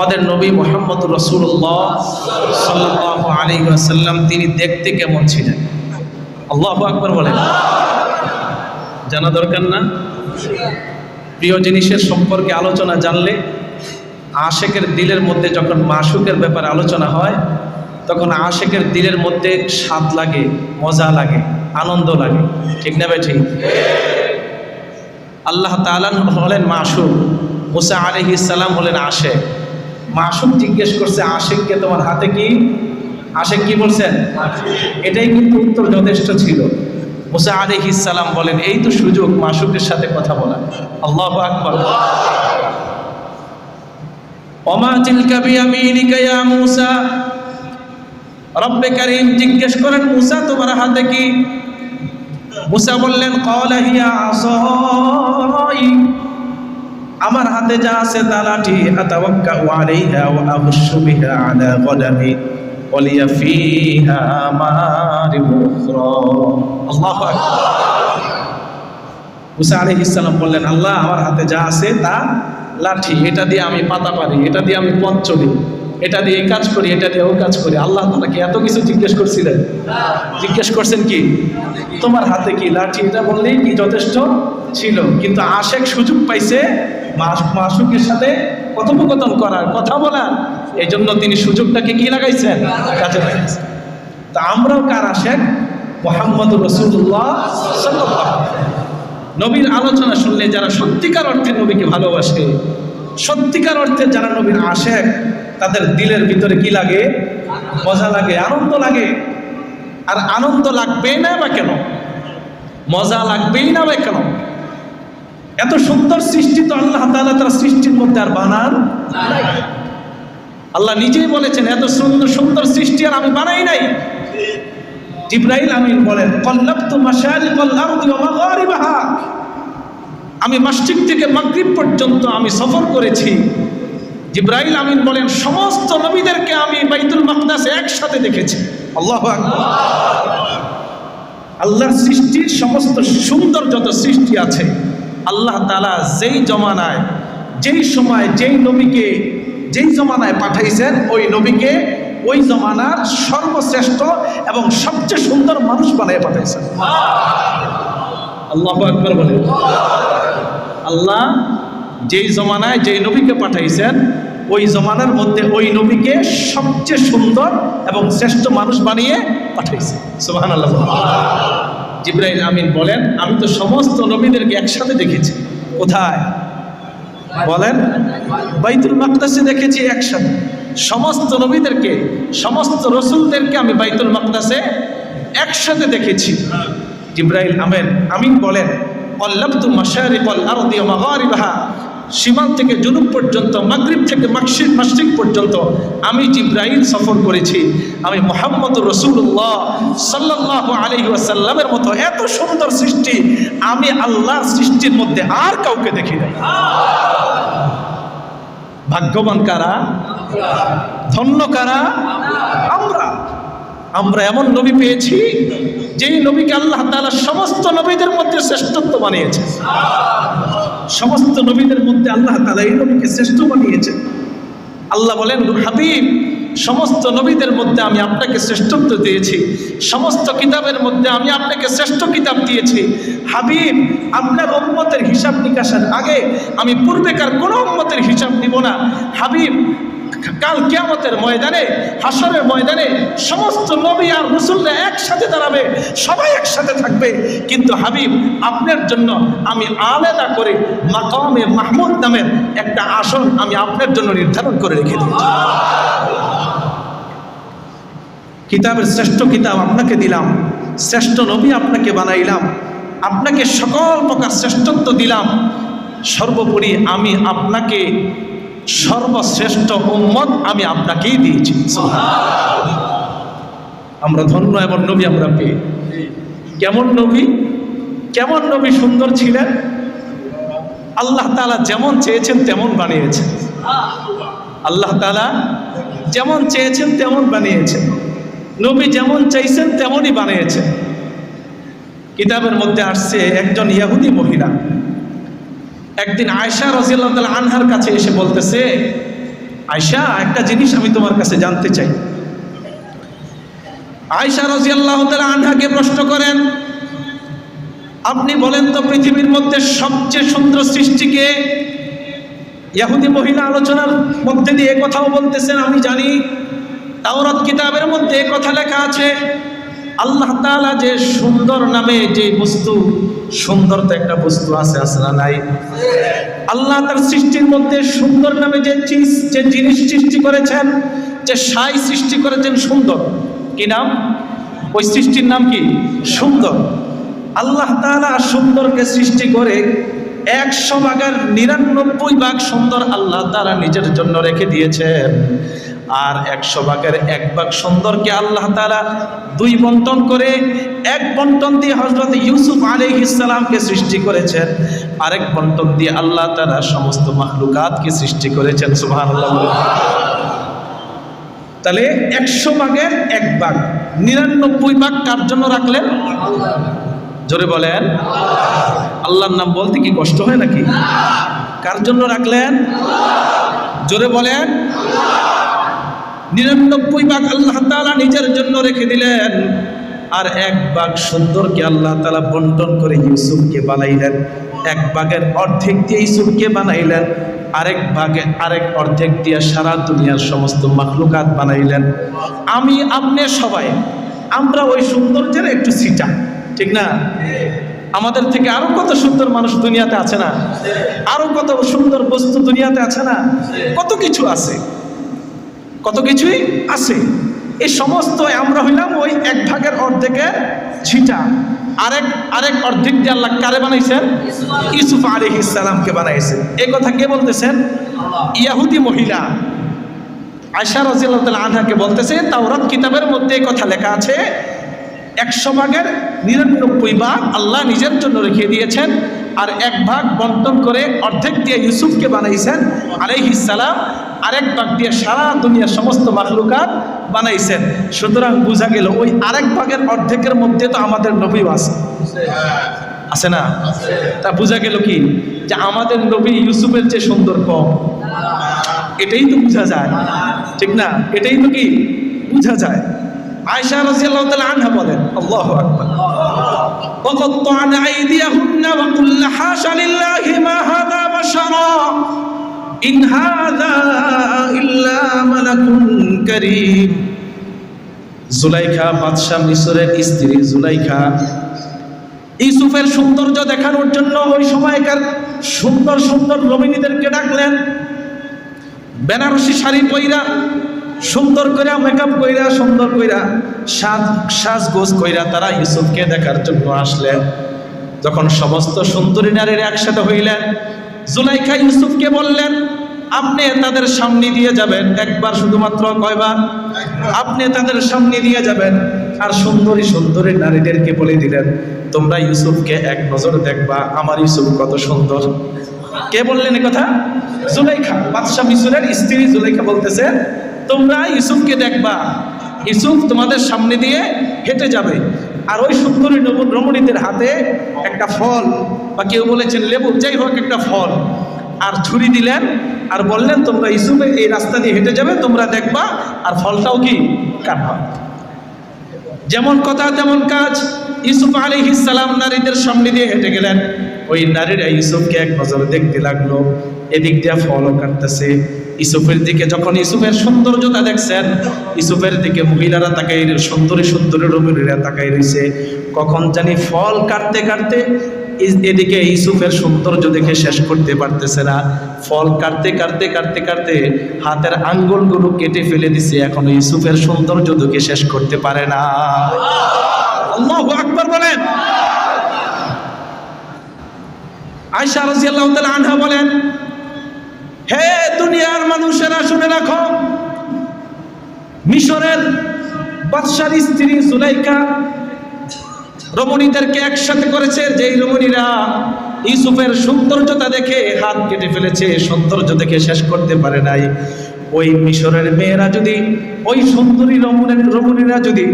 আমাদের নবী মোহাম্মদ রসুল্লাহ সাল্লাহ আলী আসাল্লাম তিনি দেখতে কেমন ছিলেন? আল্লাহ আকবর বলেন। জানা দরকার না? প্রিয় জিনিসের সম্পর্কে আলোচনা জানলে আশেকের দিলের মধ্যে যখন মাসুকের ব্যাপারে আলোচনা হয়, তখন আশেকের দিলের মধ্যে স্বাদ লাগে, মজা লাগে, আনন্দ লাগে। ঠিক না ভাই ঠিক আল্লাহ তালান হলেন মাসুক, মুসা আলহি ইসাল্লাম হলেন আশেক। মাসুক জিজ্ঞেস করছে, আশেককে তোমার হাতে কি? আশেক কি বলছেন? এটাই কিন্তু উত্তর যথেষ্ট ছিল। মুসা আলহি ইসাল্লাম বলেন, এই তো সুযোগ মাসুকের সাথে কথা বলা। আল্লাহ আকবর। ওমা তিলকা বিয়ামিনিকা ইয়া মুসা? রব্বে কারীম, জিজ্ঞেস করেন, মুসা, তোমার হাতে কি? মুসা বললেন কলা হিয়া আসই। আমার হাতে যা আছে তা লাঠি আতাওয়াক্কা আলাইহা ওয়া আবশু বিহা আলা গদামি ওয়ালিয়া ফিহা মারিবু উখরা। আল্লাহু আকবার। মুসা আলাইহিস সালাম বললেন, আল্লাহ, আমার হাতে যা আছে তা লাঠি, এটা দিয়ে আমি পাতা পারি এটা দিয়ে আমি পথ চলি। এটা দিয়ে কাজ করি, এটা দিয়ে ও কাজ করি। আল্লাহ তাআলা কি এত কিছু জিজ্ঞেস করছিলেন। জিজ্ঞেস করছেন কি? তোমার হাতে কি লাঠি? এটা বললেই কি যথেষ্ট ছিল। কিন্তু আশেক সুযোগ পাইছে মাস- মাসুকের সাথে কথোপকথন করার, কথা বলার। এই জন্য তিনি সুযোগটাকে কি লাগাইছেন? কাজে লাগাইছেন। তা আমরাও কার আশেক? মোহাম্মদ রসুল্লাহ নবীর আলোচনা শুনলে যারা সত্যিকার অর্থে নবীকে ভালোবাসে, সত্যিকার অর্থে যারা নবীর আশেক তাদের দিলের ভিতরে কি লাগে? মজা লাগে, আনন্দ লাগে। আর আনন্দ লাগবেই না বা কেন? মজা লাগবেই না বা কেন? এত সুন্দর সৃষ্টি তো আল্লাহ তাআলা তার সৃষ্টির মধ্যে আর বানান আল্লাহ নিজেই বলেছেন, এত সুন্দর সুন্দর সৃষ্টি আর আমি বানাই নাই। জিব্রাইল আমিন বলেন ওয়া মাগারিবাহা। আমি মাসজিদ থেকে মাগরিব পর্যন্ত আমি সফর করেছি। জিব্রাইল আমিন বলেন, সমস্ত নবীদেরকে আমি বাইতুল মাকদাসে একসাথে দেখেছি। আল্লাহ আল্লাহর সৃষ্টির সমস্ত সুন্দর যত সৃষ্টি আছে, আল্লাহ তালা যেই জমানায়, যেই সময় যেই নবীকে, যেই জমানায় পাঠাইছেন, ওই নবীকে ওই জমানার সর্বশ্রেষ্ঠ এবং সবচেয়ে সুন্দর মানুষ বানায় পাঠাইছেন। আল্লাহ আল্লাহ যেই জমানায় যেই নবীকে পাঠাইছেন, ওই জমানার মধ্যে ওই নবীকে সবচেয়ে সুন্দর এবং শ্রেষ্ঠ মানুষ বানিয়ে পাঠাইছে। সুবাহান আল্লাহ জিব্রাইল আমিন বলেন, আমি তো সমস্ত নবীদেরকে একসাথে দেখেছি। কোথায়? বলেন, বাইতুল মাকদাসে দেখেছি একসাথে। সমস্ত নবীদেরকে, সমস্ত রসুলদেরকে আমি বাইতুল মাকদাসে একসাথে দেখেছি। জিব্রাইল আমেন আমিন বলেন অল্লাবতু মাশারিকাল আরদি মাগারিবাহা। সীমান্ত থেকে জুনুব পর্যন্ত, মাগরিব থেকে মাকশিদ মাসরিক পর্যন্ত আমি জিব্রাইল সফর করেছি। আমি মোহাম্মদ রসুল্লাহ সাল্লাল্লাহু আলাইহি ওয়াসাল্লামের মতো এত সুন্দর সৃষ্টি আমি আল্লাহর সৃষ্টির মধ্যে আর কাউকে দেখি নাই। ভাগ্যবান কারা? ধন্য কারা? আমরা আমরা এমন নবী পেয়েছি, যেই নবীকে আল্লাহ তাআলা সমস্ত নবীদের মধ্যে শ্রেষ্ঠত্ব বানিয়েছে। সমস্ত নবীদের মধ্যে আল্লাহ তাআলা এই নবীকে শ্রেষ্ঠ বানিয়েছে। আল্লাহ বলেন হাবিব, সমস্ত নবীদের মধ্যে আমি আপনাকে শ্রেষ্ঠত্ব দিয়েছি। সমস্ত কিতাবের মধ্যে আমি আপনাকে শ্রেষ্ঠ কিতাব দিয়েছি। হাবিব, আপনার উম্মতের হিসাব নিকাশের আগে আমি পূর্বেকার কোনো উম্মতের হিসাব নিব না। হাবিব কাল কিয়ামতের ময়দানে হাসরের ময়দানে সমস্ত নবী আর রসুলরা একসাথে দাঁড়াবে, সবাই একসাথে থাকবে। কিন্তু হাবিব, আপনার জন্য আমি আলাদা করে মাকামে মাহমুদ নামের একটা আসন আমি আপনার জন্য নির্ধারণ করে রেখে দিয়েছি কিতাবের শ্রেষ্ঠ কিতাব আপনাকে দিলাম, শ্রেষ্ঠ নবী আপনাকে বানাইলাম, আপনাকে সকল প্রকার শ্রেষ্ঠত্ব দিলাম। সর্বোপরি আমি আপনাকে সর্বশ্রেষ্ঠ উম্মত আমি আপনাকেই দিয়েছি। আমরা ধন্য এবং নবী আমরা পেয়ে। কেমন নবী? কেমন নবী সুন্দর ছিলেন? আল্লাহ তাআলা যেমন চেয়েছেন তেমন বানিয়েছেন। আল্লাহ তাআলা যেমন চেয়েছেন তেমন বানিয়েছেন। নবী যেমন চাইছেন তেমনই বানিয়েছেন। কিতাবের মধ্যে আসছে একজন ইয়াহুদি মহিলা। একদিন আয়সা তাআলা আনহার কাছে এসে বলতেছে আয়সা একটা জিনিস আমি তোমার কাছে জানতে চাই। আয়সা রাজিয়াল্লাহ আনহাকে প্রশ্ন করেন, আপনি বলেন তো পৃথিবীর মধ্যে সবচেয়ে সুন্দর সৃষ্টিকে ইয়াহুদি মহিলা আলোচনার মধ্যে দিয়ে কথাও বলতেছেন, আমি জানি। তাওরাত কিতাবের মধ্যে কথা লেখা আছে আল্লাহ তাআলা যে সুন্দর নামে যে বস্তু, সুন্দর তো একটা বস্তু আছে আছে না নাই? আল্লাহ তার সৃষ্টির মধ্যে সুন্দর নামে যে চিজ, যে জিনিস সৃষ্টি করেছেন, যে সাই সৃষ্টি করেছেন সুন্দর। কি নাম? ওই সৃষ্টির নাম কি? সুন্দর। আল্লাহ তাআলা সুন্দরকে সৃষ্টি করে একশো ভাগের নিরানব্বই ভাগ সুন্দর আল্লাহ তারা নিজের জন্য রেখে দিয়েছেন। আর একশো ভাগের এক ভাগ সুন্দরকে আল্লাহ তারা দুই বন্টন করে এক বন্টন দিয়ে হজরত ইউসুফ আলী ইসলামকে সৃষ্টি করেছেন। আরেক বন্টন দিয়ে আল্লাহ তারা সমস্ত মাহলুকাতকে সৃষ্টি করেছেন সুবাহ তাহলে একশো ভাগের এক ভাগ, নিরানব্বই ভাগ কার জন্য রাখলেন? জোরে বলেন। আল্লাহর নাম বলতে কি কষ্ট হয় নাকি? কার জন্য রাখলেন? জোরে বলেন। নিরানব্বই ভাগ আল্লাহ তালা নিজের জন্য রেখে দিলেন। আর এক ভাগ সুন্দরকে আল্লাহ তালা বন্টন করে ইউসুফকে বানাইলেন। এক ভাগের অর্ধেক দিয়ে ইউসুফকে বানাইলেন। আরেক ভাগে আরেক অর্ধেক দিয়ে সারা দুনিয়ার সমস্ত মাখলুকাত বানাইলেন। আমি, আপনি সবাই, আমরা ওই সৌন্দর্যের একটু সিটা ঠিক না? আমাদের থেকে আরও কত সুন্দর মানুষ দুনিয়াতে আছে না? আরও কত সুন্দর বস্তু দুনিয়াতে আছে না? কত কিছু আছে? কত কিছুই আছে। এই সমস্ত আমরা হইলাম ওই এক ভাগের অর্ধেকের ছিটা আরেক আরেক অর্ধেক যে আল্লাহ কারে বানাইছেন? ইউসুফ আলী ইসলামকে বানাইছেন। এই কথা কে বলতেছেন? ইয়াহুদি মহিলা। আশা রাজিয়াল্লাহ তাআলা আনহাকে বলতেছে, তাওরাত কিতাবের মধ্যে কথা লেখা আছে একশো ভাগের নিরানব্বই ভাগ আল্লাহ নিজের জন্য রেখে দিয়েছেন, আর এক ভাগ বন্টন করে অর্ধেক দিয়ে ইউসুফকে বানাইছেন আলাইহিস সালাম, আরেক ভাগ দিয়ে সারা দুনিয়ার সমস্ত মাখলুকাত বানাইছেন। সুতরাং বোঝা গেল, ওই আরেক ভাগের অর্ধেকের মধ্যে তো আমাদের নবীও আছে। আছে না? তা বোঝা গেল কি? যে আমাদের নবী ইউসুফের চেয়ে সুন্দর কম। এটাই তো বোঝা যায়। ঠিক না? এটাই তো কি? বোঝা যায়। আয়সা রাদিয়াল্লাহু তাআলা আনহা বলেন আল্লাহু আকবার وقطعن أيديهن وقلن حاش لله ما هذا بشرا إن هذا إلا ملك كريم জুলাইখা বাদশাহ মিশরের স্ত্রী জুলাইখা ইউসুফের সৌন্দর্য দেখানোর জন্য ওই সময়কার সুন্দর সুন্দর রমিনীদেরকে ডাকলেন বেনারসি শাড়ি পইরা সুন্দর কইরা মেকআপ কইরা, সুন্দর কইরা সাজ, সাজগোজ কইরা তারা ইউসুফকে দেখার জন্য আসলেন। যখন সমস্ত সুন্দরী নারীর একসাথে হইলেন, জুলাইখা ইউসুফকে বললেন, আপনি তাদের সামনে দিয়ে যাবেন। একবার শুধুমাত্র কয়বার? আপনি তাদের সামনে দিয়ে যাবেন। আর সুন্দরী সুন্দরী নারীদেরকে বলে দিলেন, তোমরা ইউসুফকে এক নজর দেখবা, আমার ইউসুফ কত সুন্দর। কে বললেন কথা? জুলাইখা, বাদশাহ মিসুরের স্ত্রী জুলাইখা বলতেছে তোমরা ইউসুফকে দেখবা। ইউসুফ তোমাদের সামনে দিয়ে হেঁটে যাবে। আর ওই সুন্দরী রমণীদের হাতে একটা ফল বা কেউ বলেছেন লেবু, যাই হোক একটা ফল। আর ছুরি দিলেন আর বললেন, তোমরা ইউসুফে এই রাস্তা দিয়ে হেঁটে যাবে, তোমরা দেখবা, আর ফলটাও কি? কাটবা যেমন কথা, তেমন কাজ। ইউসুফ আলী সালাম নারীদের সামনে দিয়ে হেঁটে গেলেন। ওই নারীরা ইউসুফকে এক নজরে দেখতে লাগল। এদিক দিয়ে ফলও কাটতেছে। ইউসুফের দিকে যখন ইউসুফের সৌন্দর্যতা দেখছেন ইউসুফের দিকে মহিলারা তাকাই সুন্দরী সুন্দরী রমণীরা তাকাই রয়েছে কখন জানি ফল কাটতে কাটতে এদিকে ইউসুফের সৌন্দর্য দেখে শেষ করতে পারতেছে না। ফল কাটতে কাটতে কাটতে কাটতে হাতের আঙ্গুলগুলো কেটে ফেলে দিছে। এখন ইউসুফের সৌন্দর্য দেখে শেষ করতে পারে না। আকবার বলেন। আয়সা রাদিয়াল্লাহু তাআলা আনহা বলেন হে দুনিয়ার মানুষেরা শুনে রাখো। মিশরের বাদশার স্ত্রী জুলাইকা রমণীদেরকে একসাথে করেছে, যেই রমণীরা ইউসুফের সৌন্দর্যতা দেখে হাত কেটে ফেলেছে, সৌন্দর্য দেখে শেষ করতে পারে নাই। ওই মিশরের মেয়েরা যদি, ওই সুন্দরী রমণের, রমণীরা যদি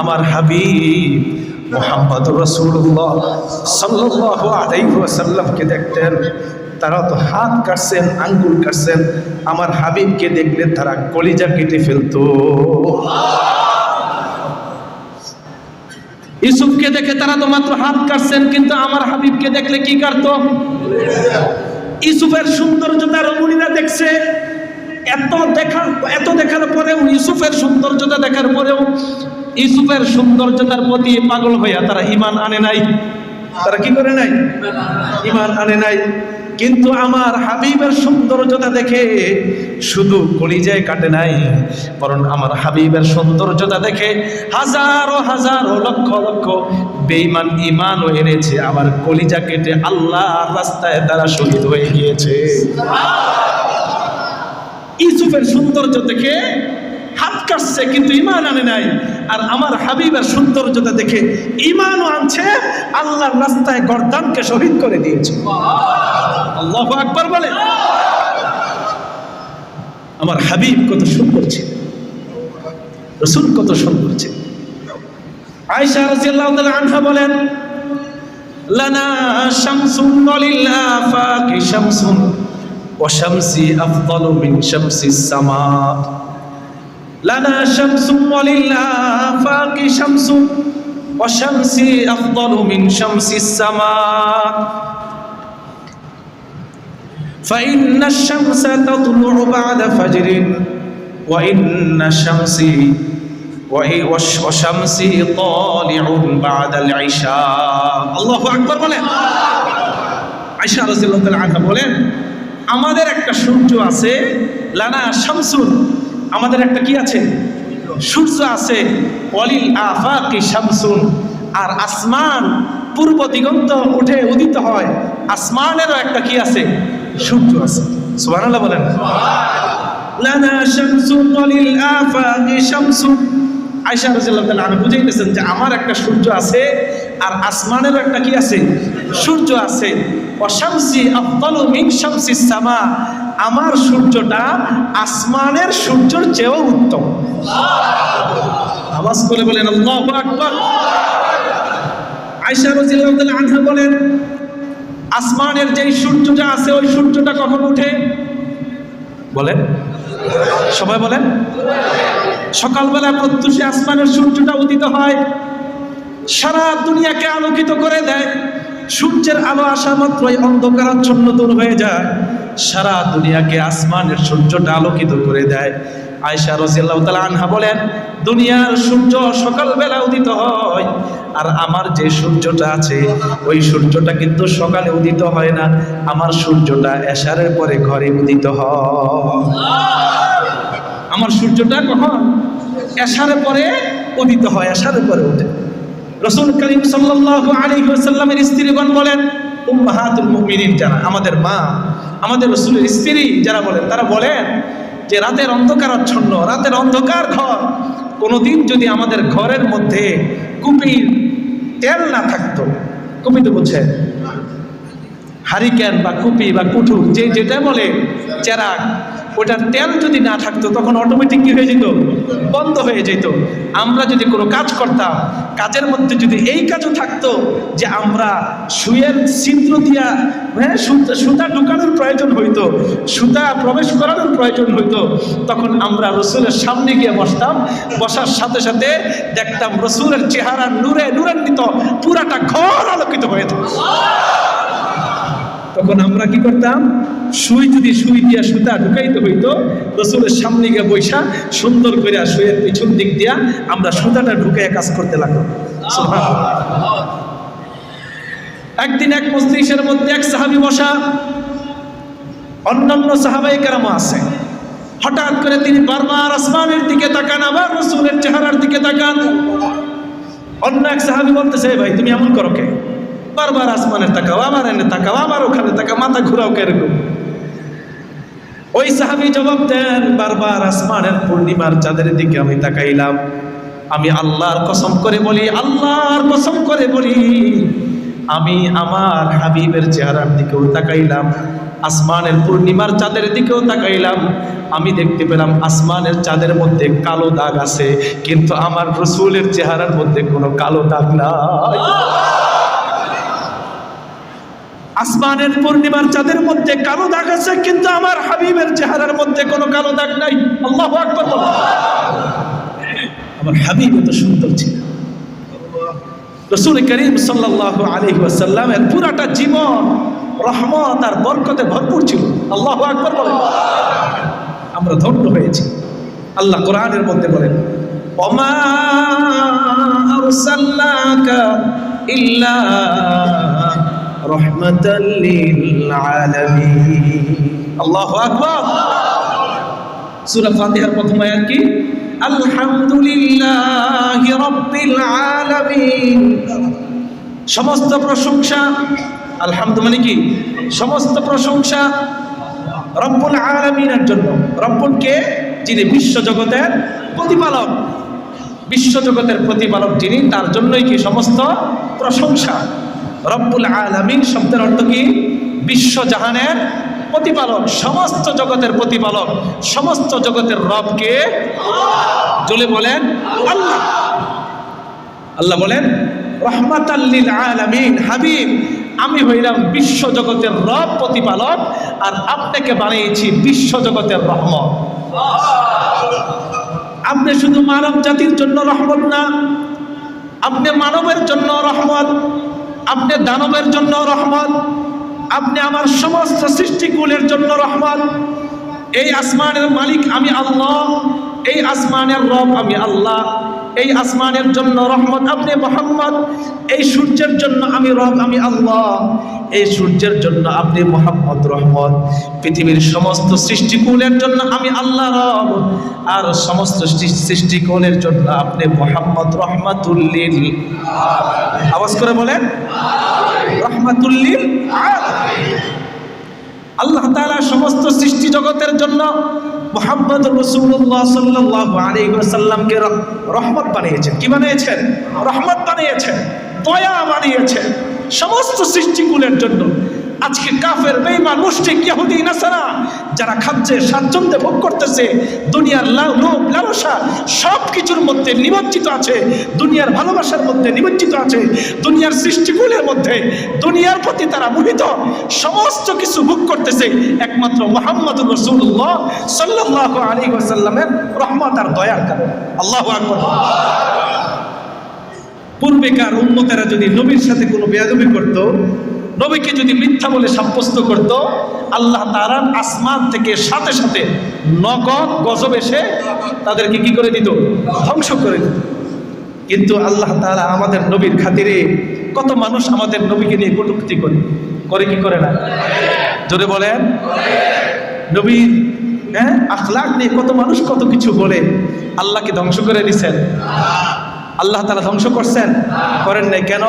আমার হাবিব মোহাম্মদ রসুল্লাহ সাল্লাল্লাহু আলাইহি ওয়াসাল্লামকে দেখতেন তারা তো হাত কাটছেন, আঙ্গুল কাটছেন। আমার হাবিবকে দেখলে তারা কলিজা কেটে ফেলতো। ইউসুফকে দেখে তারা তো মাত্র হাত কাটছেন, কিন্তু আমার হাবিবকে দেখলে কি কাটতো? ইউসুফের সৌন্দর্যতা রমণীরা দেখছে। এত দেখার এত দেখার পরেও, ইউসুফের সৌন্দর্যতা দেখার পরেও, ইউসুফের সৌন্দর্যতার প্রতি পাগল হইয়া তারা ইমান আনে নাই। তারা কি করে নাই? ইমান আনে নাই। কিন্তু আমার হাবিবের সৌন্দর্যতা দেখে শুধু কলিজায় কাটে নাই বরং আমার হাবিবের সৌন্দর্যতা দেখে হাজারো হাজারো লক্ষ লক্ষ বেঈমান ইমানও এনেছে আমার কলিজা কেটে আল্লাহ রাস্তায় তারা শহীদ হয়ে গিয়েছে। ইউসুফের সৌন্দর্য দেখে হাত কাটছে, কিন্তু ইমান আনে নাই। আর আমার হাবিবের সৌন্দর্যতা দেখে ইমানও আনছে, আল্লাহর রাস্তায় গর্দানকে শহীদ করে দিয়েছে। আল্লাহ আকবর বলে। আমার হাবিব কত সুন্দর ছিল। রসুল কত সুন্দর ছিল। আয়সা রাদিয়াল্লাহু তাআলা আনহা বলেন, লানা শামসুন ওয়ালিল আফাকি শামসুন, ওয়া শামসি আফদালু মিন শামসিস সামা লানা শামসুন ওয়ালিল আফাকি শামসুন ওয়া শামসি আফদালু মিন শামসিস সামা فإن الشمس تطلع بعد فجر وإن الشمس وشمس طالع بعد العشاء الله أكبر বলেন আয়সা রাদিয়াল্লাহু তাআলা আনহা বলেন আমাদের একটা সূর্য আছে লানা শামসুন আমাদের একটা কি আছে? সূর্য আছে। অলিল আফাকি শামসুন। আর আসমান পূর্ব দিগন্ত উঠে উদিত হয়। আসমানেরও একটা কি আছে? সূর্য আছে। সুবহানাল্লাহ বলেন। লানা শামসুন ওয়ালিল আফাকি শামসুন। আয়সা রাদিয়াল্লাহু তাআলা আনহা বুঝাইতেছেন যে আমার একটা সূর্য আছে আর আসমানেরও একটা কি আছে? সূর্য আছে। অশামসি আফদালু মিন শামসিস সামা। আমার সূর্যটা আসমানের সূর্যের চেয়েও উত্তম। আওয়াজ করে বলেন আয়সা তাআলা আনহা বলেন, আসমানের যেই সূর্যটা আছে, ওই সূর্যটা কখন উঠে? বলেন। সবাই বলেন, সকালবেলা প্রত্যুষে আসমানের সূর্যটা উদিত হয়, সারা দুনিয়াকে আলোকিত করে দেয়। সূর্যের আলো আসা মাত্রই অন্ধকারাচ্ছন্ন দূর হয়ে যায়। সারা দুনিয়াকে আসমানের সূর্যটা আলোকিত করে দেয়। আয়সা রজিয়াল্লাহ তালা আনহা বলেন, দুনিয়ার সূর্য সকালবেলা উদিত হয়, আর আমার যে সূর্যটা আছে, ওই সূর্যটা কিন্তু সকালে উদিত হয় না। আমার সূর্যটা এশারের পরে ঘরে উদিত হয়। আমার সূর্যটা কখন? এশারের পরে উদিত হয়, এশারের পরে উঠে। রসুল করিম সাল্লাল্লাহু আলাইহি ওয়াসাল্লামের স্ত্রীগণ বলেন, উম্মাহাতুল মুমিনিন যারা, আমাদের মা, আমাদের রসুলের স্ত্রী যারা বলেন, তারা বলেন যে রাতের অন্ধকার অন্ধকারাচ্ছন্ন, রাতের অন্ধকার ঘর, কোনোদিন যদি আমাদের ঘরের মধ্যে কুপির তেল না থাকতো। কুপি তো বুঝছেন? হারিকেন বা কুপি বা কুঠু যে যেটা বলে, চেরাক ওটার তেল যদি না থাকতো, তখন অটোমেটিক কি হয়ে যেত? বন্ধ হয়ে যেত। আমরা যদি কোনো কাজ করতাম, কাজের মধ্যে যদি এই কাজও থাকতো যে আমরা সুয়ের ছিদ্র দিয়া হ্যাঁ সুতা ঢুকানোর প্রয়োজন হইতো, সুতা প্রবেশ করানোর প্রয়োজন হইতো, তখন আমরা রসুলের সামনে গিয়ে বসতাম, বসার সাথে সাথে দেখতাম রসুলের চেহারা নূরে, নূরান্বিত, পুরাটা ঘর আলোকিত হয়ে থাকে তখন আমরা কি করতাম? সুই যদি সুই দিয়া সুতা ঢুকাইতে হইতো, রসুলের সামনে গিয়ে বৈশা সুন্দর করে সুইয়ের পিছন দিক দিয়া আমরা সুতাটা ঢুকাইয়া কাজ করতে লাগলাম একদিন এক মজলিসের মধ্যে এক সাহাবি বসা, অন্যান্য সাহাবাই কেরামো আছে। হঠাৎ করে তিনি বারবার আসমানের দিকে তাকান, আবার রসুলের চেহারার দিকে তাকান। অন্য এক সাহাবি বলতেছে "এই ভাই, তুমি এমন করো কে? বারবার আসমানের তাকাও আবার এনে তাকাও আবার ওখানে তাকাও, মাথা ঘুরাও কেরকম? ওই সাহাবি জবাব দেন, বারবার আসমানের পূর্ণিমার চাঁদের দিকে আমি তাকাইলাম। আমি আল্লাহর কসম করে বলি, আল্লাহর কসম করে বলি, আমি আমার হাবিবের চেহারার দিকেও তাকাইলাম, আসমানের পূর্ণিমার চাঁদের দিকেও তাকাইলাম। আমি দেখতে পেলাম আসমানের চাঁদের মধ্যে কালো দাগ আছে, কিন্তু আমার রসুলের চেহারার মধ্যে কোনো কালো দাগ নাই। আসমানের পূর্ণিমার চাঁদের মধ্যে কালো দাগ আছে, কিন্তু আমার হাবিবের চেহারার মধ্যে কোনো কালো দাগ নাই। আল্লাহ আকবর। আমার হাবিব এত সুন্দর ছিল। রসুল করিম সাল্লাহ আলহি ওয়াসাল্লামের পুরাটা জীবন রহমত আর বরকতে ভরপুর ছিল। আল্লাহ আকবর বলেন আমরা ধন্য হয়েছি। আল্লাহ কোরআনের মধ্যে বলেন আরসালনাকা ইল্লা লিল আলামিন আল্লাহু আকবার। সূরা ফাতিহার প্রথম আয়াত কি? আলহামদুলিল্লাহি রাব্বিল আলামিন। সমস্ত প্রশংসা আলহামদু মানে কি? সমস্ত প্রশংসা রব্বুল আলামিনের জন্য। রব্বুলকে যিনি বিশ্ব জগতের প্রতিপালক। বিশ্ব জগতের প্রতিপালক যিনি, তার জন্যই কি সমস্ত প্রশংসা? রব্বুল আলামিন শব্দের অর্থ কি? বিশ্ব জাহানের প্রতিপালক, সমস্ত জগতের প্রতিপালক, সমস্ত জগতের রবকে জলে বলেন, আল্লাহ। আল্লাহ বলেন রহমাতাল্লিল আলামিন, হাবিব, আমি হইলাম বিশ্ব জগতের রব প্রতিপালক, আর আপনাকে বানিয়েছি বিশ্ব জগতের রহমত। আপনি শুধু মানব জাতির জন্য রহমত না, আপনি মানবের জন্য রহমত। আপনি দানবের জন্য রহমত, আপনি আমার সমস্ত সৃষ্টিকুলের জন্য রহমত। এই আসমানের মালিক আমি আল্লাহ, এই আসমানের রব আমি আল্লাহ। এই আসমানের জন্য রহমত। আপনি মোহাম্মদ, এই সূর্যের জন্য আমি রব আমি আল্লাহ। এই সূর্যের জন্য আপনি মোহাম্মদ রহমত। পৃথিবীর সমস্ত সৃষ্টিকুলের জন্য আমি আল্লাহ রব। আর সমস্ত সৃষ্টি- সৃষ্টিকুলের জন্য আপনি মোহাম্মদ রহমাতুল্লিল আওয়াজ করে বলেন, রহমাতুল্লিল। আল্লাহ তালা সমস্ত সৃষ্টি জগতের জন্য মোহাম্মদ রসুল্লাহ সাল্লাহ আলী সাল্লামকে রহমত বানিয়েছেন। কি বানিয়েছেন? রহমত বানিয়েছেন, দয়া বানিয়েছেন। সমস্ত সৃষ্টিকুলের জন্য। আজকে কাফের বেইমান মুশরিক, ইহুদি, নাসারা, যারা খাচ্ছে স্বাচ্ছন্দ্যে ভোগ করতেছে, দুনিয়ার লোভ লালসা সব কিছুর মধ্যে নিমজ্জিত আছে, দুনিয়ার ভালোবাসার মধ্যে নিমজ্জিত আছে, দুনিয়ার সৃষ্টিকুলের মধ্যে, দুনিয়ার প্রতি তারা মোহিত, সমস্ত কিছু ভোগ করতেছে, একমাত্র মোহাম্মদ রসুল্লাহ সাল্লাহ আলী ওয়াসাল্লামের রহমত আর দয়ার কারণে। আল্লাহ আকবর। পূর্বেকার উন্মতেরা যদি নবীর সাথে কোনো বেয়াদবি করত নবীকে যদি মিথ্যা বলে সাব্যস্ত করত, আল্লাহ তারা আসমান থেকে সাথে সাথে নগদ গজব এসে তাদেরকে কি করে দিত? ধ্বংস করে দিত। কিন্তু আল্লাহ তারা আমাদের নবীর খাতিরে কত মানুষ আমাদের নবীকে নিয়ে কটুক্তি করে। করে কি করে না? জোরে বলেন। নবীর হ্যাঁ আখলাক নিয়ে কত মানুষ কত কিছু বলে। আল্লাহকে ধ্বংস করে দিছেন। আল্লাহ তালা ধ্বংস করছেন? করেন নাই কেন?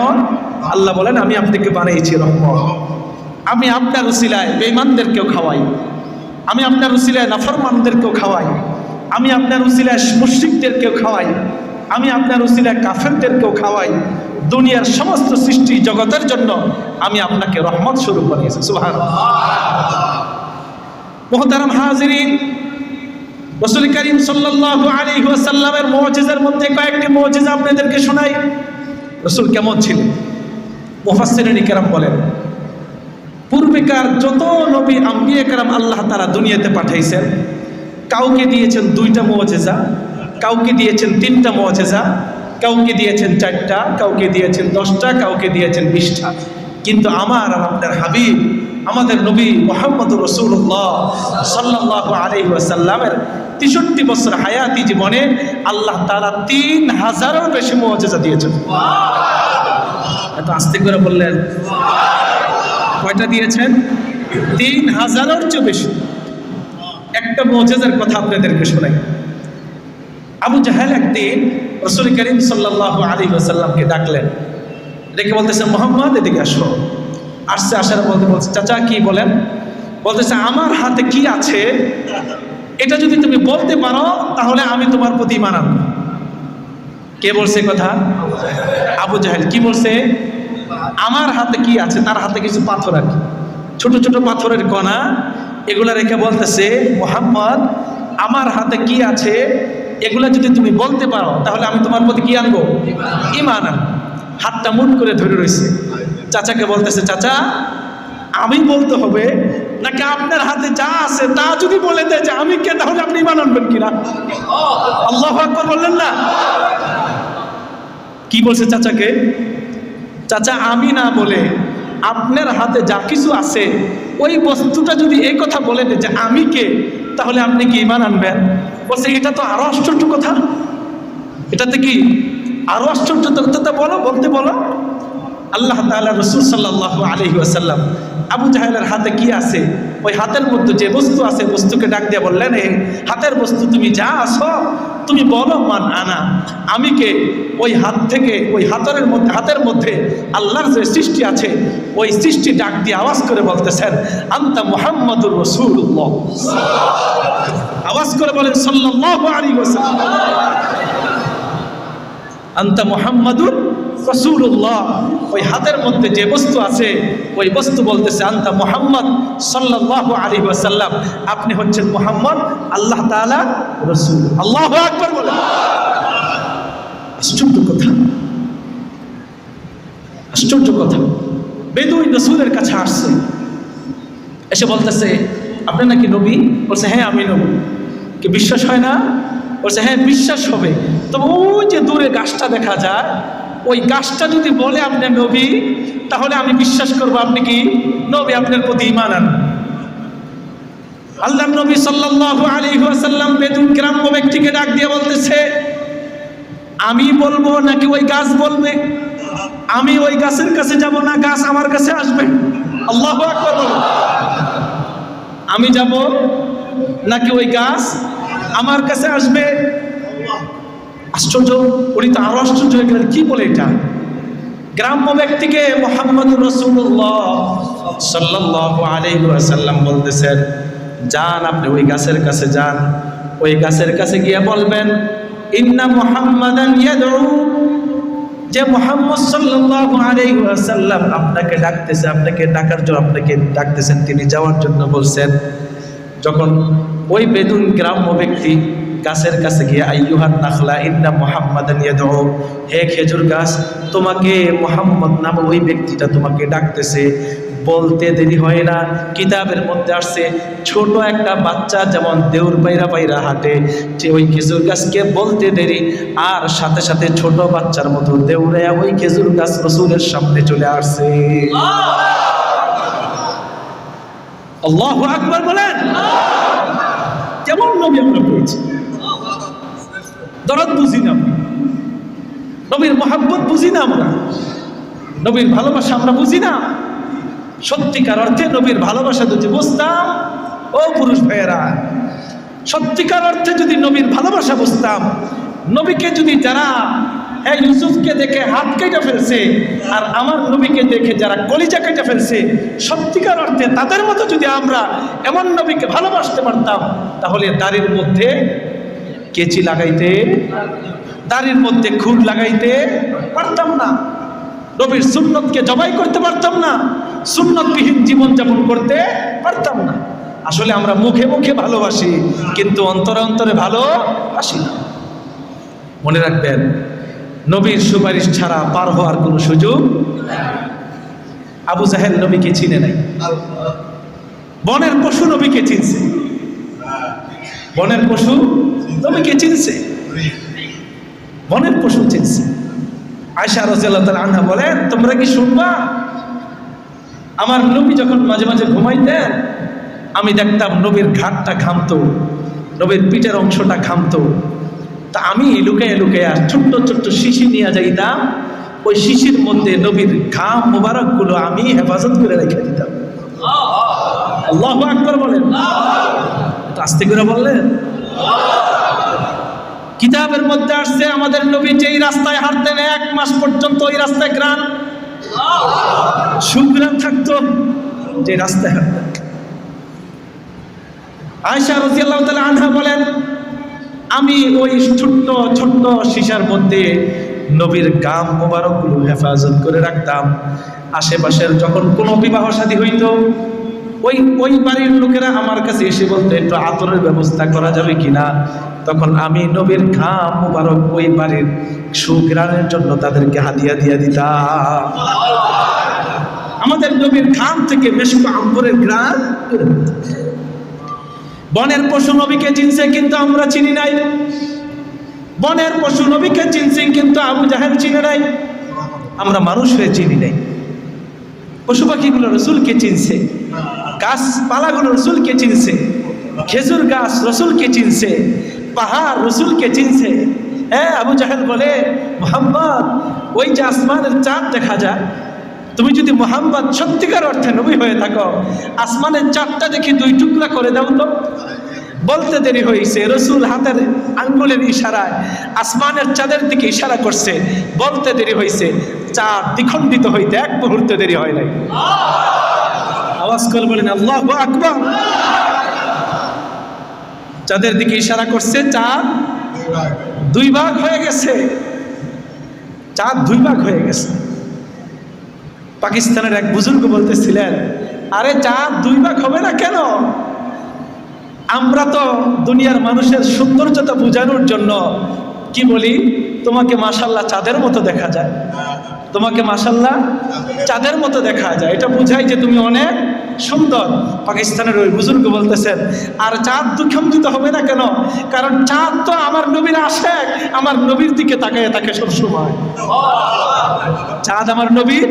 আল্লাহ বলেন, আমি আপনাকে বানিয়েছি রহমত। আমি আপনার উসিলায় বেঈমানদেরকেও খাওয়াই। আমি আপনার উসিলায় নাফরমানদেরকেও খাওয়াই। আমি আপনার উসিলায় মুশ্রিকদেরকেও খাওয়াই। আমি আপনার উসিলায় কাফেরদেরকেও খাওয়াই। দুনিয়ার সমস্ত সৃষ্টি জগতের জন্য আমি আপনাকে রহমত শুরু করিয়েছি সুহান মোহতারাম হাজিরিন রসুল করিম সাল্লাল্লাহু আলাইহি ওয়াসাল্লামের মুজিজার মধ্যে কয়েকটি মুজিজা আপনাদেরকে শোনাই। রসুল কেমন ছিলেন? মুফাসসিরিন কেরাম বলেন, পূর্বেকার যত নবী আম্বিয়ে কেরাম আল্লাহ তারা দুনিয়াতে পাঠাইছেন, কাউকে দিয়েছেন দুইটা মুজিজা, কাউকে দিয়েছেন তিনটা মুজিজা, কাউকে দিয়েছেন চারটা, কাউকে দিয়েছেন দশটা, কাউকে দিয়েছেন বিশটা। কিন্তু আমার আর আপনার হাবিব আমাদের নবী মোহাম্মদ রসুল্লাহ সাল্লাহ আলহি ওয়াসাল্লামের তেষট্টি বছর হায়াতি জীবনে আল্লাহ তারা তিন হাজারের বেশি মজেজা দিয়েছেন। এত আস্তে করে বললেন। কয়টা দিয়েছেন? তিন হাজারের চেয়ে বেশি। একটা মজেজার কথা আপনাদেরকে শোনাই। আবু জাহেল একদিন রসুল করিম সাল্লাহ আলী ওসাল্লামকে ডাকলেন। ডেকে বলতেছে মোহাম্মদ এদিকে আসো। আসছে আসার বলতে বলছে চাচা কি বলেন? বলতেছে আমার হাতে কি আছে? এটা যদি তুমি বলতে পারো তাহলে আমি তোমার প্রতি মানাব কে বলছে কথা? আবু জাহেল। কি বলছে? আমার হাতে কি আছে? তার হাতে কিছু পাথর আর কি। ছোট ছোট পাথরের কণা এগুলা রেখে বলতেছে মোহাম্মদ আমার হাতে কি আছে? এগুলা যদি তুমি বলতে পারো তাহলে আমি তোমার প্রতি কি আনব? ইমান আনব। হাতটা মুট করে ধরে রয়েছে চাচাকে বলতেছে চাচা আমি বলতে হবে নাকি আপনার হাতে যা আছে তা যদি বলে দেয় যে আমি কে তাহলে আপনি ইমান আনবেন কিনা? আল্লাহ আকবর বললেন না। কি বলছে চাচাকে? চাচা আমি না বলে আপনার হাতে যা কিছু আছে ওই বস্তুটা যদি এই কথা বলে দেয় যে আমি কে তাহলে আপনি কি ইমান আনবেন? বলছে এটা তো আরও আশ্চর্য কথা। এটাতে কি আরও আশ্চর্য তথ্যতা বলো, বলতে বলো। আল্লাহ তাআলা রসুল সাল্লাহ আলহি আসাল্লাম আবু জাহেলের হাতে কি আছে? ওই হাতের মধ্যে যে বস্তু আছে, বস্তুকে ডাক দিয়ে বললেন এই হাতের বস্তু তুমি যা আসো তুমি বলো, মান আনা। আমি কে? ওই হাত থেকে, ওই হাতের মধ্যে হাতের মধ্যে আল্লাহর যে সৃষ্টি আছে, ওই সৃষ্টি ডাক দিয়ে আওয়াজ করে বলতেছেন, আন্তা মুহাম্মদুর রসুল্লাহ আওয়াজ করে বলেন সাল্লাহ আলী আন্তা মুহাম্মাদুর রসুল্লাহ ওই হাতের মধ্যে যে বস্তু আছে, ওই বস্তু বলতেছে আন্তা মুহাম্মদ সাল্লাহ আলী ওয়াসাল্লাম। আপনি হচ্ছেন মোহাম্মদ আল্লাহ তাআলা রসুল। আল্লাহ আকবর বলে আশ্চর্য কথা। আশ্চর্য কথা। বেদুই রসুলের কাছে আসছে। এসে বলতেছে, আপনি নাকি নবী? বলছে হ্যাঁ আমি নবী। কি বিশ্বাস হয় না? বলছে হ্যাঁ বিশ্বাস হবে। তবে ওই যে দূরে গাছটা দেখা যায়, ওই গাছটা যদি বলে আপনি নবী, তাহলে আমি বিশ্বাস করব আপনি কি? নবী আপনার প্রতি ইমান আন আল্লাহ নবী সাল্লাল্লাহু আলাইহি ওয়াসাল্লাম বেদুন গ্রাম্য ব্যক্তিকে ডাক দিয়ে বলতেছে, আমি বলব নাকি ওই গাছ বলবে? আমি ওই গাছের কাছে যাব না, গাছ আমার কাছে আসবে? আল্লাহু আমি যাব নাকি ওই গাছ আমার কাছে আসবে। আশ্চর্য, উনি তো আরও আশ্চর্য হয়ে গেলেন। কি বলে এটা? গ্রাম্য ব্যক্তিকে মোহাম্মদ রসুল্লাহ বলতেছেন, যান আপনি ওই গাছের কাছে যান। ওই গাছের কাছে গিয়ে বলবেন, ইন্না মোহাম্মদান ইয়াদউ। যে মোহাম্মদ সাল্লাহ আলাইসাল্লাম আপনাকে ডাকতেছে, আপনাকে ডাকার জন্য আপনাকে ডাকতেছেন, তিনি যাওয়ার জন্য বলছেন, যখন ওই বেদুন গ্রাম্য ব্যক্তি গাছের কাছে গিয়ে, আইয়ুহান নাখলা, ইন্না মোহাম্মদান ইয়াদউ। হে খেজুর গাছ, তোমাকে মোহাম্মদ নাম ওই ব্যক্তিটা তোমাকে ডাকতেছে। বলতে দেরি হয় না, কিতাবের মধ্যে আসছে, ছোট একটা বাচ্চা যেমন দেউর পায়রা পায়রা হাঁটে, যে ওই খেজুর গাছকে বলতে দেরি। আর সাথে সাথে ছোট বাচ্চার মতো দেউরে ওই খেজুর গাছ রসুলের সামনে চলে আসছে। আল্লাহ আকবার বলেন। কেমন নবী আমরা পেয়েছি দরদ বুঝি না। নবীর মোহাব্বত বুঝি না আমরা। নবীর ভালোবাসা আমরা বুঝি না। সত্যিকার অর্থে নবীর ভালোবাসা যদি বুঝতাম, ও পুরুষ ভাইয়েরা, সত্যিকার অর্থে যদি নবীর ভালোবাসা বুঝতাম, নবীকে যদি যারা হ্যাঁ ইউসুফকে দেখে হাত কেটে ফেলছে, আর আমার নবীকে দেখে যারা কলিজা কেটে ফেলছে, সত্যিকার অর্থে তাদের মতো যদি আমরা এমন নবীকে ভালোবাসতে পারতাম, তাহলে দাড়ির মধ্যে কেচি লাগাইতে, দাড়ির মধ্যে খুঁট লাগাইতে পারতাম না। নবীর সুন্নতকে জবাই করতে পারতাম না, সুন্নতবিহীন জীবনযাপন করতে পারতাম না। আসলে আমরা মুখে মুখে ভালোবাসি, কিন্তু অন্তরে অন্তরে ভালোবাসি না। মনে রাখবেন নবীর সুপারিশ ছাড়া পার হওয়ার কোনো সুযোগ আবু জাহেল নবীকে চিনে নাই। বনের পশু নবীকে চিনছে। বনের পশু নবীকে চিনছে। বনের পশু চিনছে। আয়সা রাজিয়াল্লাহ আনহা বলেন তোমরা কি শুনবা? আমার নবী যখন মাঝে মাঝে ঘুমাইতেন, আমি দেখতাম নবীর ঘাটটা ঘামতো, নবীর পিঠের অংশটা ঘামতো তা আমি লুকাইয়া লুকাইয়া ছোট্ট ছোট্ট শিশি নিয়ে যাইতাম, ওই শিশির মধ্যে নবীর ঘাম মোবারকগুলো আমি হেফাজত করে রেখে দিতাম। আল্লাহ আকবর বলেন। আস্তে করে বললেন। কিতাবের মধ্যে আসছে, আমাদের নবী যেই রাস্তায় হাঁটতেন, এক মাস পর্যন্ত ওই রাস্তায় গ্রাম। সুগ্রাম থাকতো যে রাস্তায় হাঁটতেন। আয়সা রাদিয়াল্লাহু তাআলা আনহা বলেন আমি ওই ছোট্ট ছোট্ট শিশার মধ্যে নবীর গাম মোবারকগুলো হেফাজত করে রাখতাম। আশেপাশের যখন কোনো বিবাহ শাদী হইতো, ওই ওই বাড়ির লোকেরা আমার কাছে এসে বলতো, একটু আতরের ব্যবস্থা করা যাবে কিনা? তখন আমি নবীর ঘাম মোবারক ওই বাড়ির সুগ্রানের জন্য তাদেরকে হাদিয়া দিয়ে দিতাম। আমাদের নবীর ঘাম থেকে মেশক আম্বরের গ্রাম বনের পশু নবীকে চিনছে কিন্তু আমরা চিনি নাই। বনের পশু নবীকে চিনছি কিন্তু আবু জাহেল চিনে নাই। আমরা মানুষ হয়ে চিনি নাই। পশু পাখিগুলো রসুলকে চিনছে। গাছপালাগুলো রসুলকে চিনছে। খেজুর গাছ রসুলকে চিনছে। পাহাড় রসুলকে চিনছে। হ্যাঁ আবু জাহেল বলে, মোহাম্মদ, ওই যে আসমানের চাঁদ দেখা যায় তুমি যদি মোহাম্মদ সত্যিকার অর্থে নবী হয়ে থাকো, আসমানের চাঁদটা দেখি দুই টুকরা করে দাও তো। বলতে দেরি হয়েছে রসুল হাতের আঙ্গুলের ইশারায় আসমানের চাঁদের দিকে ইশারা করছে। বলতে দেরি হয়েছে চাঁদ দ্বিখণ্ডিত হইতে এক মুহূর্তে দেরি হয় নাই। আওয়াজ করে বলেন, আল্লাহ আকবর। চাঁদের দিকে ইশারা করছে, চাঁদ দুই ভাগ হয়ে গেছে। চাঁদ দুই ভাগ হয়ে গেছে। পাকিস্তানের এক বুজুর্গ বলতেছিলেন, আরে চাঁদ দুই ভাগ হবে না কেন? আমরা তো দুনিয়ার মানুষের সৌন্দর্যতা বোঝানোর জন্য কি বলি, তোমাকে মাসাল্লাহ চাঁদের মতো দেখা যায়। তোমাকে মাসাল্লাহ চাঁদের মতো দেখা যায়। এটা বোঝায় যে তুমি অনেক সুন্দর। পাকিস্তানের ওই বুজুর্গ বলতেছেন, আর চাঁদ দুঃখন্দিত হবে না কেন? কারণ চাঁদ তো আমার নবীর আসে আমার নবীর দিকে তাকায় থাকে সবসময়। চাঁদ আমার নবীর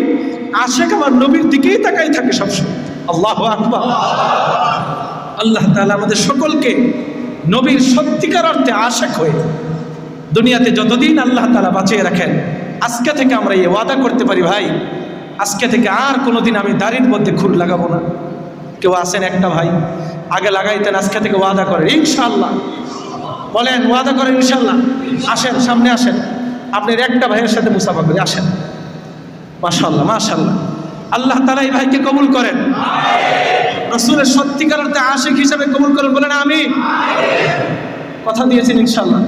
আশেক আমার নবীর দিকেই তাকাই থাকে সবসময়। আল্লাহ আকবার। আল্লাহ তাআলা আমাদের সকলকে নবীর সত্যিকার অর্থে আশেক হয়ে দুনিয়াতে যতদিন আল্লাহ তালা বাঁচিয়ে রাখেন, আজকে থেকে আমরা এই ওয়াদা করতে পারি ভাই, আজকে থেকে আর কোনোদিন আমি দাড়ির মধ্যে খুর লাগাবো না। কেউ আসেন একটা ভাই, আগে লাগাইতেন, আজকে থেকে ওয়াদা করেন ইনশাল্লাহ বলেন, ওয়াদা করেন ইনশাল্লাহ আসেন, সামনে আসেন। আপনার একটা ভাইয়ের সাথে মুসাফা করে, আসেন। মাশাল্লাহ মাশাল্লাহ আল্লাহ তালা এই ভাইকে কবুল করেন। রসুলের সত্যিকার অর্থে আশেক হিসাবে কবুল করেন বলেন আমি কথা দিয়েছেন ইনশাল্লাহ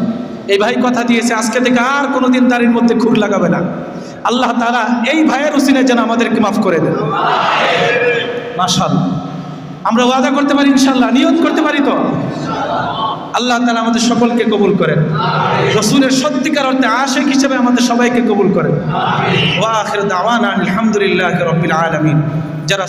এই ভাই কথা দিয়েছে, আজকে থেকে আর কোনোদিন দাড়ির মধ্যে খুর লাগাবে না। আল্লাহ তারা এই ভাইয়ের উসিলে যেন আমাদেরকে মাফ করে দেন। মাশাল্লাহ আমরা ওয়াদা করতে পারি ইনশাল্লাহ নিয়ত করতে পারি তো? আল্লাহ তালা আমাদের সকলকে কবুল করেন। রসুলের সত্যিকার অর্থে আশেক হিসেবে আমাদের সবাইকে কবুল করেন। দাওয়ান আলহামদুলিল্লাহ রবিল আলমিন।